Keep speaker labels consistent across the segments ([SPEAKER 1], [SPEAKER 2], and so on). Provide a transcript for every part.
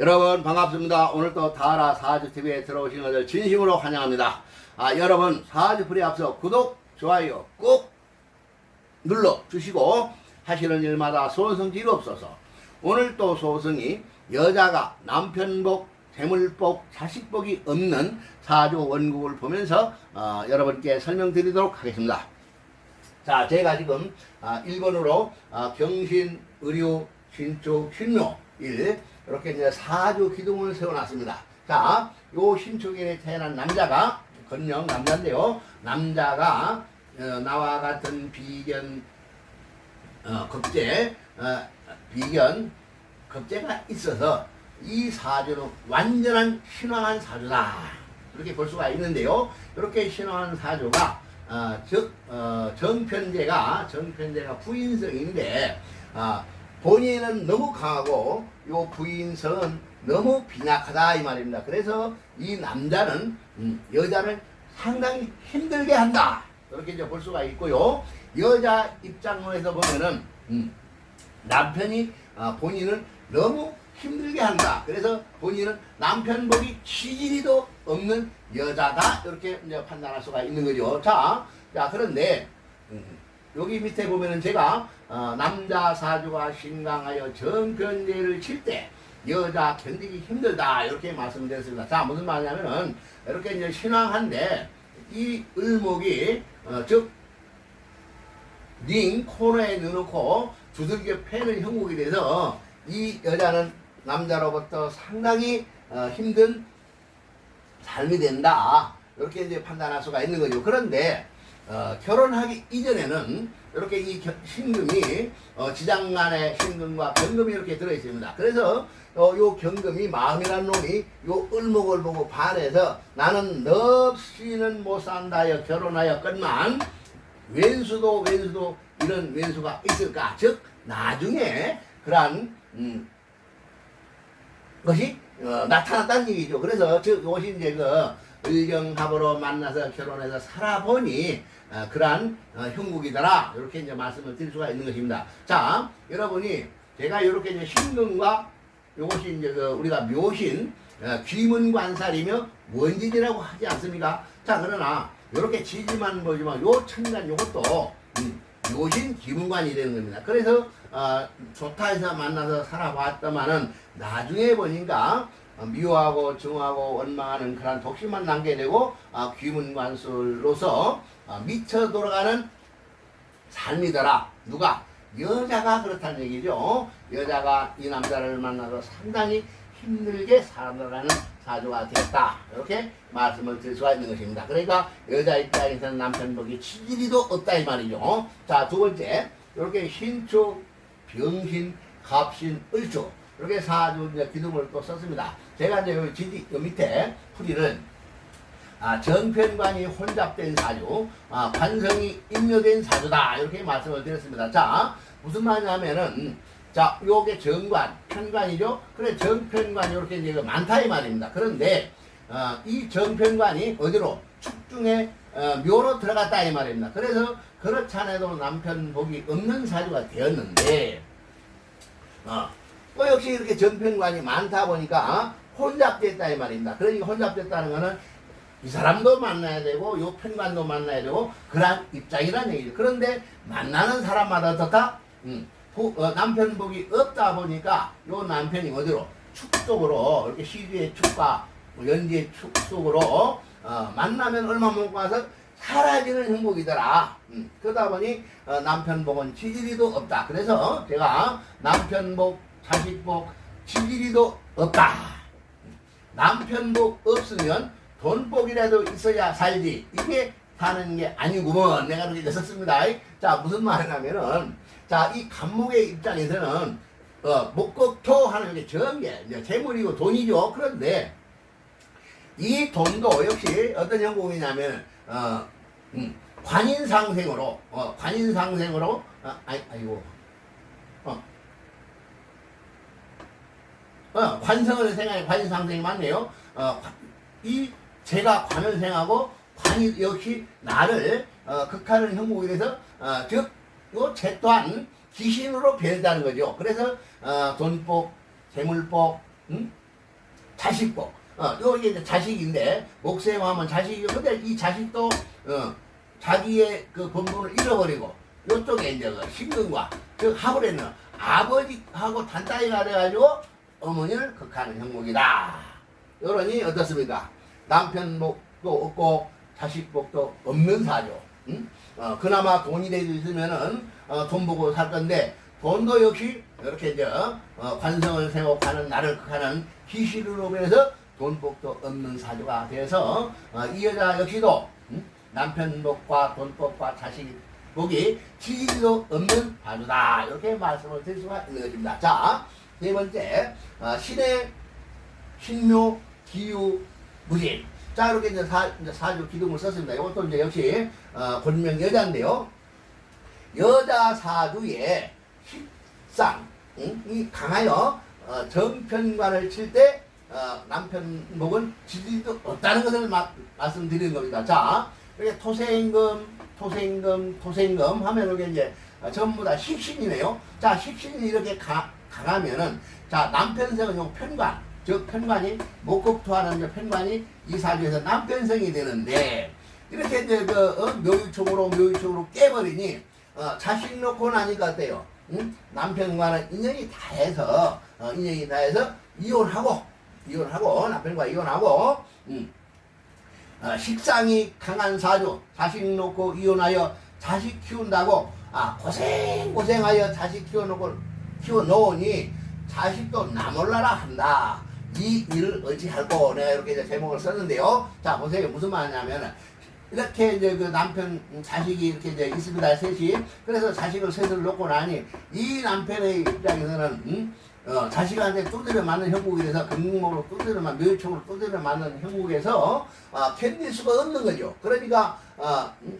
[SPEAKER 1] 여러분 반갑습니다. 오늘 또 다라 사주TV에 들어오신 것을 진심으로 환영합니다. 아, 여러분 사주풀이 앞서 구독, 좋아요 꼭 눌러 주시고 하시는 일마다 소원성질이 없어서 오늘 또 소성이 여자가 남편복, 재물복, 자식복이 없는 사주 원국을 보면서 어, 여러분께 설명드리도록 하겠습니다. 자, 제가 지금 아, 1번으로 아, 경신, 의료, 신축, 신묘, 일 이렇게 이제 사주 기둥을 세워놨습니다. 자, 요 신축일에 태어난 남자가 건령 남자인데요. 남자가 어, 나와 같은 비견 어, 겁재 어, 비견 겁재가 있어서 이 사주는 완전한 신왕한 사주다. 이렇게 볼 수가 있는데요. 이렇게 신왕한 사주가 어, 즉 어, 정편제가 정편제가 부인성인데 아, 본인은 너무 강하고 요 부인성은 너무 빈약하다 이 말입니다. 그래서 이 남자는 음, 여자를 상당히 힘들게 한다. 이렇게 이제 볼 수가 있고요. 여자 입장에서 보면은 음, 남편이 아, 본인을 너무 힘들게 한다. 그래서 본인은 남편 보기 치질이도 없는 여자다. 이렇게 이제 판단할 수가 있는 거죠. 자, 자 그런데 음, 여기 밑에 보면은 제가 어, 남자 사주가 신강하여 정견제를 칠 때 여자 견디기 힘들다 이렇게 말씀드렸습니다. 자 무슨 말이냐면은 이렇게 이제 신왕한데 이 을목이 어, 즉링 코너에 넣어놓고 두들겨 패는 형국이 돼서 이 여자는 남자로부터 상당히 어, 힘든 삶이 된다. 이렇게 이제 판단할 수가 있는 거죠. 그런데 어, 결혼하기 이전에는 이렇게 이 겨- 신금이 어, 지장간에 신금과 경금이 이렇게 들어 있습니다. 그래서 어, 요 경금이 마음이라는 놈이 요 을목을 보고 반해서 나는 너 없이는 못 산다여 결혼하여 끝만 왼수도 왼수도 이런 왼수가 있을까? 즉 나중에 그러한 음, 것이 어, 나타났다는 얘기죠. 그래서 즉 이것이 이제 그 의경합으로 만나서 결혼해서 살아보니 어, 그러한 어, 형국이더라 이렇게 이제 말씀을 드릴 수가 있는 것입니다. 자, 여러분이 제가 이렇게 이제 신금과 이것이 이제 그 우리가 묘신 어, 귀문관살이며 원진이라고 하지 않습니까? 자, 그러나 이렇게 지지만 보지만 요 천간 요것도 음, 묘신 귀문관이 되는 겁니다. 그래서 어, 좋다 해서 만나서 살아봤더만은 나중에 보니까 어, 미워하고 증오하고 원망하는 그런 독심만 남게 되고 어, 귀문관술로서 어, 미쳐 돌아가는 삶이더라. 누가? 여자가 그렇다는 얘기죠. 여자가 이 남자를 만나서 상당히 힘들게 살아가는 사주가 되었다. 이렇게 말씀을 드릴 수가 있는 것입니다. 그러니까 여자 입장에서는 남편 보기 치질이도 없다 이 말이죠. 자, 두 번째. 이렇게 신축, 병신, 갑신, 을축. 이렇게 사주 이제 기둥을 또 썼습니다. 제가 이제 여기 지지, 요 밑에 풀이를 아, 정편관이 혼잡된 사주, 아, 관성이 임묘된 사주다. 이렇게 말씀을 드렸습니다. 자, 무슨 말이냐면은, 자, 요게 정관, 편관이죠? 그래, 정편관이 이렇게 이제 그 많다 이 말입니다. 그런데, 어, 이 정편관이 어디로? 축중에 어, 묘로 들어갔다 이 말입니다. 그래서 그렇지 않아도 남편 복이 없는 사주가 되었는데, 어, 또 역시 이렇게 정편관이 많다 보니까 어, 혼잡됐다 이 말입니다. 그러니까 혼잡됐다는 거는 이 사람도 만나야 되고 요 편관도 만나야 되고 그런 입장이란 얘기죠. 그런데 만나는 사람마다 어떻다? 음, 부- 어, 남편 복이 없다 보니까 요 남편이 어디로? 축 속으로 이렇게 시주의 축과 뭐 연지의 축 속으로 어, 만나면 얼마 못 가서 사라지는 행복이더라. 음, 그러다 보니 어, 남편 복은 지지리도 없다. 그래서 제가 남편 복, 자식 복, 지지리도 없다. 남편 복 없으면 돈복이라도 있어야 살지. 이게 사는 게 아니구먼. 내가 그렇게 썼습니다. 자, 무슨 말이냐면은, 자, 이 감목의 입장에서는, 어, 목격토 하는 게 전개, 이제 재물이고 돈이죠. 그런데, 이 돈도 역시 어떤 형국이냐면, 어, 음, 관인상생으로, 어, 관인상생으로, 아, 아이, 아이고, 어, 어, 관성을 생각해 관상생이 맞네요. 어, 관- 이 제가 관을 생하고 관이 역시 나를 어, 극하는 형국이 돼서 어, 즉, 요제 또한 귀신으로 변했다는 거죠. 그래서 어, 돈복, 재물복, 음? 자식복. 어, 요 이게 이제 자식인데 목생하면 자식이 근데 이 자식도 어, 자기의 그 본분을 잃어버리고 요쪽에 이제 그 신근과 즉 하브레는 아버지하고 단단히가 돼가지고 어머니를 극하는 형목이다. 요러니 어떻습니까? 남편 복도 없고 자식 복도 없는 사죠. 응? 어, 그나마 돈이 되어 있으면은 어, 돈 보고 살 건데 돈도 역시 이렇게 이제 어, 관성을 세우고 가는 나를 극하는 기시로 인해서 돈복도 없는 사주가 돼서 어, 이 여자 역시도 음? 남편 복과 돈복과 자식 복이 지지도 없는 사주다 이렇게 말씀을 드릴 수가 있는 것입니다. 자, 네 번째 어, 신의 신묘 기유 무진. 자 이렇게 이제 사, 이제 사주 기둥을 썼습니다. 이것도 이제 역시 어, 본명 여자인데요. 여자 사주의 식상 응? 이 강하여 어, 정편관을 칠 때 어, 남편 목은 지지도 없다는 것을 마, 말씀드리는 겁니다. 자 이렇게 토생금, 토생금, 토생금 하면 이게 이제 어, 전부 다 식신이네요. 자 식신이 이렇게 가, 강하면은 자 남편성은 요 편관, 즉 편관이 목급토하는 저 편관이 이 사주에서 남편성이 되는데 이렇게 이제 그 어, 묘유총으로 묘유총으로 깨버리니 어, 자식 놓고 나니까 어때요? 응? 남편과는 인연이 다 해서 어, 인연이 다 해서 이혼하고 이혼하고 남편과 이혼하고 음. 어, 식상이 강한 사주 자식 놓고 이혼하여 자식 키운다고 아 고생 고생하여 자식 키워놓고 키워 놓으니 자식도 나몰라라 한다 이 일을 어찌할꼬 내가 이렇게 이제 제목을 썼는데요 자 보세요 무슨 말이냐면은 이렇게 이제 그 남편 자식이 이렇게 이제 있습니다 셋이 그래서 자식을 셋을 놓고 나니 이 남편의 입장에서는 음? 어, 자식한테 두드려 맞는 형국이라서 금목으로 두드려 맞 묘총으로 두드려 맞는 형국에서 어, 견딜 수가 없는 거죠 그러니까 어, 음?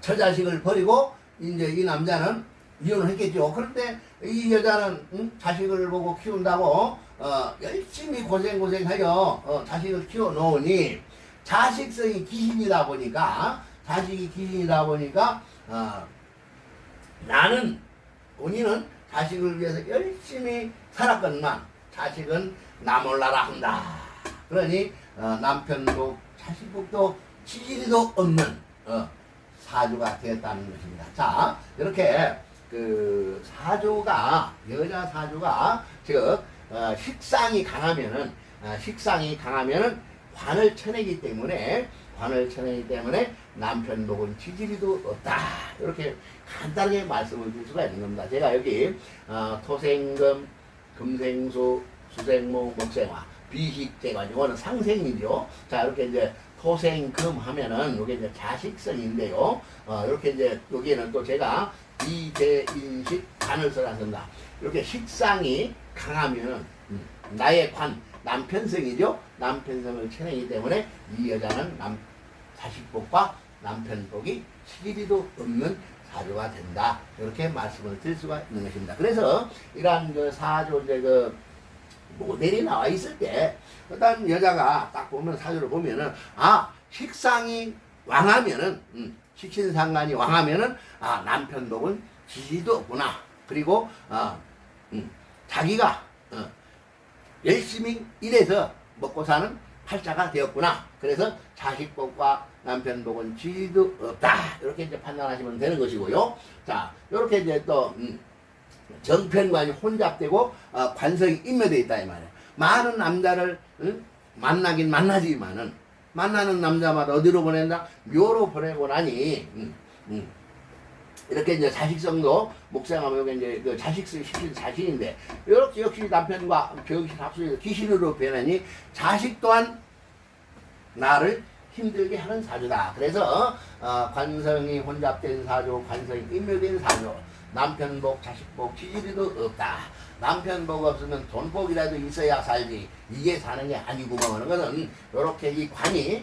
[SPEAKER 1] 저 자식을 버리고 이제 이 남자는 이혼을 했겠죠 그런데 이 여자는 음? 자식을 보고 키운다고 어, 열심히 고생고생하여 어, 자식을 키워 놓으니 자식성이 귀신이다 보니까 자식이 귀신이다 보니까 어, 나는 본인은 자식을 위해서 열심히 살았건만 자식은 나 몰라라 한다. 그러니 어, 남편도 자식복도 지지리도 없는 어, 사주가 되었다는 것입니다. 자 이렇게 그 사주가 여자 사주가 즉 어, 식상이 강하면은 어, 식상이 강하면은 관을 쳐내기 때문에 관을 쳐내기 때문에 남편 복은 지지리도 없다 이렇게 간단하게 말씀을 드릴 수가 있는 겁니다. 제가 여기 어, 토생금, 금생수, 수생목, 목생화, 비식재가 이거는 상생이죠. 자 이렇게 이제 토생금 하면은 이게 이제 자식성인데요. 어, 이렇게 이제 여기에는 또 제가 이재인식 관을 써놨습니다. 이렇게 식상이 강하면은 음, 나의 관 남편성이죠. 남편성을 쳐내기 때문에 이 여자는 남 자식복과 남편복이 시기리도 없는 사주가 된다. 이렇게 말씀을 드릴 수가 있는 것입니다. 그래서 이러한 그 사주 이제 그 모델이 나와 있을 때 일단 여자가 딱 보면 사주를 보면은 아 식상이 왕하면은 음, 식신상관이 왕하면은 아 남편복은 지지도 없구나. 그리고 어, 음, 자기가 어, 열심히 일해서 먹고 사는 팔자가 되었구나. 그래서 자식복과 남편복은 지도 없다. 이렇게 이제 판단하시면 되는 것이고요. 자, 이렇게 이제 또 음, 정편관이 혼잡되고 어, 관성이 인매되어 있다 이 말이에요. 많은 남자를 응? 만나긴 만나지만은 만나는 남자마다 어디로 보낸다? 묘로 보내고 나니 음, 음. 이렇게 이제 자식성도 여기 이제 그 자식성 시킨 자신인데 이렇게 역시 남편과 병신 합수해서 귀신으로 변하니 자식 또한 나를 힘들게 하는 사주다. 그래서 어, 관성이 혼잡된 사주, 관성이 인묘된 사주, 남편 복, 자식 복, 지지리도 없다. 남편 복 없으면 돈 복이라도 있어야 살지. 이게 사는 게 아니고 뭐 하는 것은 이렇게 이 관이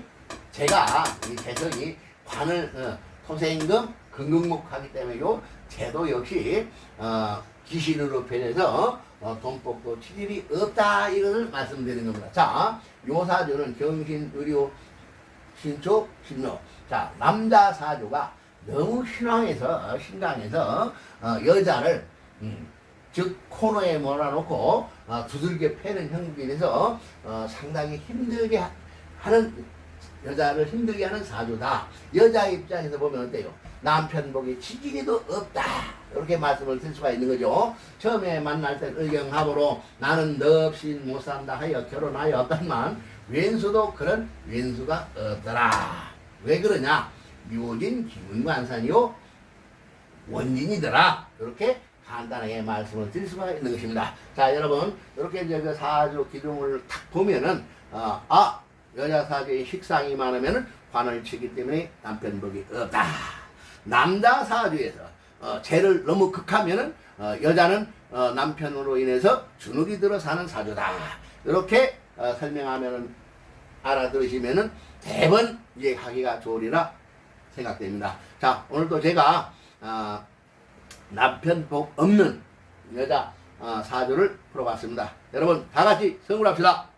[SPEAKER 1] 제가 이 개성이 관을 어, 토생금 금극목하기 때문에 요 제도 역시 어, 귀신으로 변해서 어, 돈복도 치질이 없다 이것을 말씀드리는 겁니다. 자, 요 사주는 경신, 의료, 신초, 신묘. 자, 남자 사주가 너무 신앙해서 신강해서 어, 여자를 음, 즉 코너에 몰아놓고 어, 두들겨 패는 형국이 돼서 어, 상당히 힘들게 하- 하는 여자를 힘들게 하는 사주다. 여자 입장에서 보면 어때요? 남편 복이 지지리도 없다. 이렇게 말씀을 드릴 수가 있는 거죠. 처음에 만날 때 의경합으로 나는 너 없이 못 산다 하여 결혼하였건만 왼수도 그런 왼수가 없더라. 왜 그러냐? 묘진 기문관산이요 원진이더라. 이렇게 간단하게 말씀을 드릴 수가 있는 것입니다. 자, 여러분, 이렇게 이제 그 사주 기둥을 탁 보면은, 어, 아, 여자 사주의 식상이 많으면은 관을 치기 때문에 남편 복이 없다. 남자 사주에서, 어, 죄를 너무 극하면은, 어, 여자는, 어, 남편으로 인해서 주눅이 들어 사는 사주다. 이렇게, 어, 설명하면은, 알아들으시면은 대번 이해하기가 좋으리라 생각됩니다. 자, 오늘도 제가, 아, 남편 복 없는 여자 아, 사주를 풀어봤습니다. 여러분 다 같이 성불합시다.